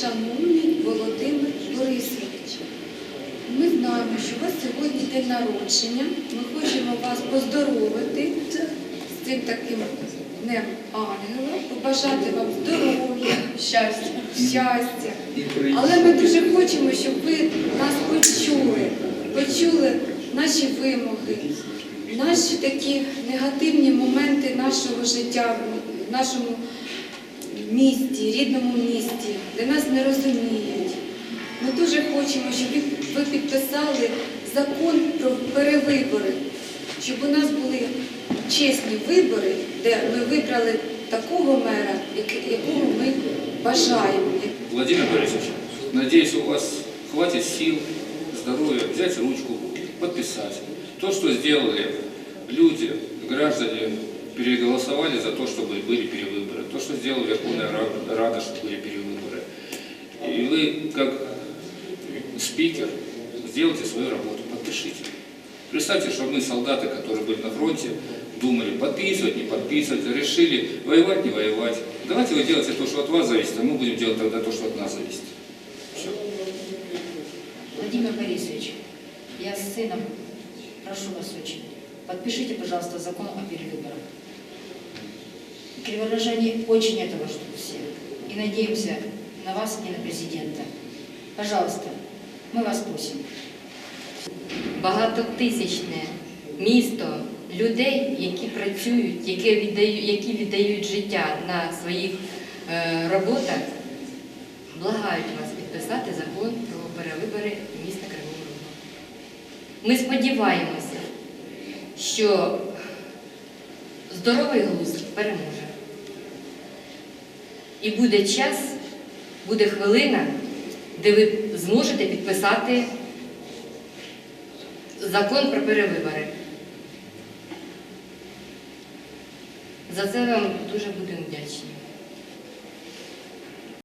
Шановний Володимир Борисович, ми знаємо, що у вас сьогодні день народження. Ми хочемо вас поздоровити з цим таким днем ангела, побажати вам здоров'я, щастя, щастя. Але ми дуже хочемо, щоб ви нас почули, почули наші вимоги, наші такі негативні моменти нашого життя нашому місті, рідному місті, де нас не розуміють. Ми дуже хочемо, щоб ви- підписали закон про перевибори, щоб у нас були чесні вибори, де ми вибрали такого мера, якого ми бажаємо. Владимир Борисович, надеюсь, у вас хватит сил, здоровья взять ручку, подписать. То, что сделали люди, граждане, переголосовали за то, чтобы были перевыборы. То, что сделала Верховная Ра- Рада, чтобы были перевыборы. И вы, как спикер, сделайте свою работу, подпишите. Представьте, что мы, солдаты, которые были на фронте, думали, подписывать, не подписывать, решили воевать, не воевать. Давайте вы делайте то, что от вас зависит, а мы будем делать тогда то, что от нас зависит. Все. Владимир Борисович, я с сыном прошу вас очень, подпишите, пожалуйста, закон о перевыборах. Криворожане очень этого ждут все. И надеемся на вас и на президента. Пожалуйста, мы вас просим. багатотисячне місто людей, які працюють, які віддають, які віддають життя на своїх е, роботах, благають вас підписати закон про перевибори міста Кривого Рогу. Ми сподіваємося, що здоровий глузд переможе. І буде час, буде хвилина, де ви зможете підписати закон про перевибори. За це вам дуже будемо вдячні.